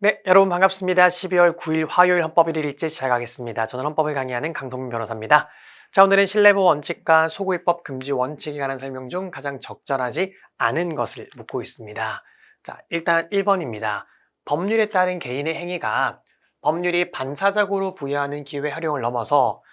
네, 여러분 반갑습니다. 12월 9일 화요일 헌법 1일째 시작하겠습니다. 저는 헌법을 강의하는 강성민 변호사입니다. 자, 오늘은 신뢰보 원칙과 소구입법 금지 원칙에 관한 설명 중 가장 적절하지 않은 것을 묻고 있습니다. 자, 일단 1번입니다. 법률에 따른 개인의 행위가 법률이 반사적으로 부여하는 기회 활용을 넘어서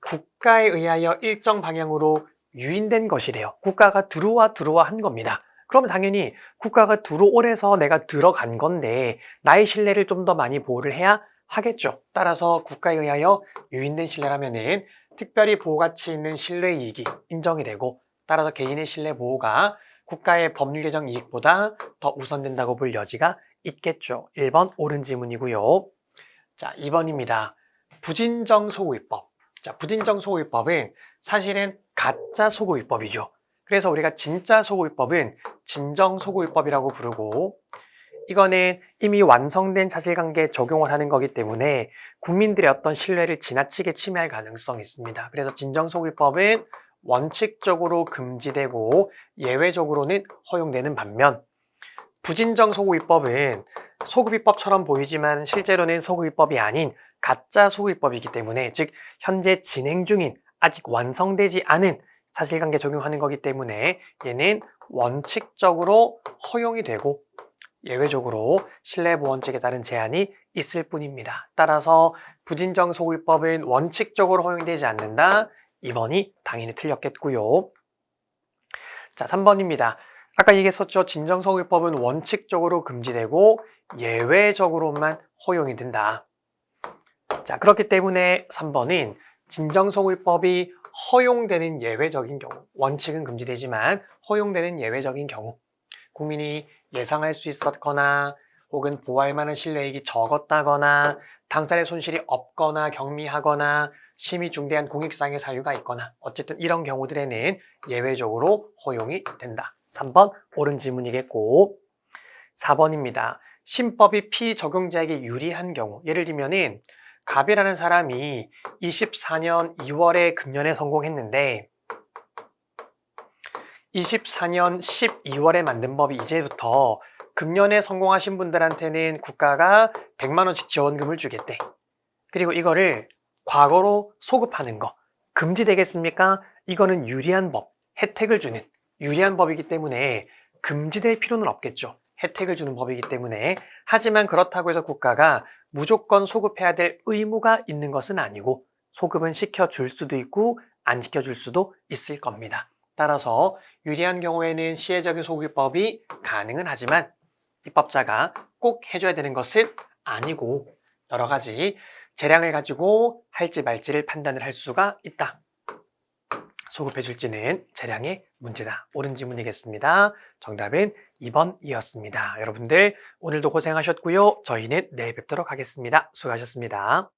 국가에 의하여 일정 방향으로 유인된 것이래요. 국가가 들어와 들어와 한 겁니다. 그럼 당연히 국가가 들어오래서 내가 들어간 건데 나의 신뢰를 좀 더 많이 보호를 해야 하겠죠. 따라서 국가에 의하여 유인된 신뢰라면은 특별히 보호 가치 있는 신뢰 이익이 인정이 되고 따라서 개인의 신뢰 보호가 국가의 법률 개정 이익보다 더 우선된다고 볼 여지가 있겠죠. 1번 옳은 지문이고요. 자, 2번입니다. 부진정 소구입법. 자, 부진정 소구입법은 사실은 가짜 소구입법이죠. 그래서 우리가 진짜 소구입법은 진정 소구입법이라고 부르고 이거는 이미 완성된 사실관계에 적용을 하는 거기 때문에 국민들의 어떤 신뢰를 지나치게 침해할 가능성이 있습니다. 그래서 진정 소구입법은 원칙적으로 금지되고 예외적으로는 허용되는 반면 부진정 소구입법은 소급입법처럼 보이지만 실제로는 소급입법이 아닌 가짜 소급입법이기 때문에 즉 현재 진행 중인 아직 완성되지 않은 사실관계 적용하는 거기 때문에 얘는 원칙적으로 허용이 되고 예외적으로 신뢰보원칙에 따른 제한이 있을 뿐입니다. 따라서 부진정 소구입법은 원칙적으로 허용되지 않는다. 2번이 당연히 틀렸겠고요. 자, 3번입니다. 아까 얘기했었죠. 진정소구입법은 원칙적으로 금지되고 예외적으로만 허용이 된다. 자, 그렇기 때문에 3번은 진정소구입법이 허용되는 예외적인 경우, 원칙은 금지되지만 허용되는 예외적인 경우, 국민이 예상할 수 있었거나 혹은 보호할 만한 신뢰이익이 적었다거나 당사자의 손실이 없거나 경미하거나 심히 중대한 공익상의 사유가 있거나 어쨌든 이런 경우들에는 예외적으로 허용이 된다. 3번 옳은 질문이겠고 4번입니다. 신법이 피적용자에게 유리한 경우 예를 들면은 갑이라는 사람이 24년 2월에 금년에 성공했는데 24년 12월에 만든 법이 이제부터 금년에 성공하신 분들한테는 국가가 100만 원씩 지원금을 주겠대. 그리고 이거를 과거로 소급하는 거 금지되겠습니까? 이거는 유리한 법, 혜택을 주는 유리한 법이기 때문에 금지될 필요는 없겠죠. 혜택을 주는 법이기 때문에 하지만 그렇다고 해서 국가가 무조건 소급해야 될 의무가 있는 것은 아니고 소급은 시켜줄 수도 있고 안 시켜줄 수도 있을 겁니다. 따라서 유리한 경우에는 시혜적인 소급법이 가능은 하지만 입법자가 꼭 해줘야 되는 것은 아니고 여러 가지 재량을 가지고 할지 말지를 판단을 할 수가 있다. 소급해줄지는 재량의 문제다. 옳은 지문이겠습니다. 정답은 2번이었습니다. 여러분들 오늘도 고생하셨고요. 저희는 내일 뵙도록 하겠습니다. 수고하셨습니다.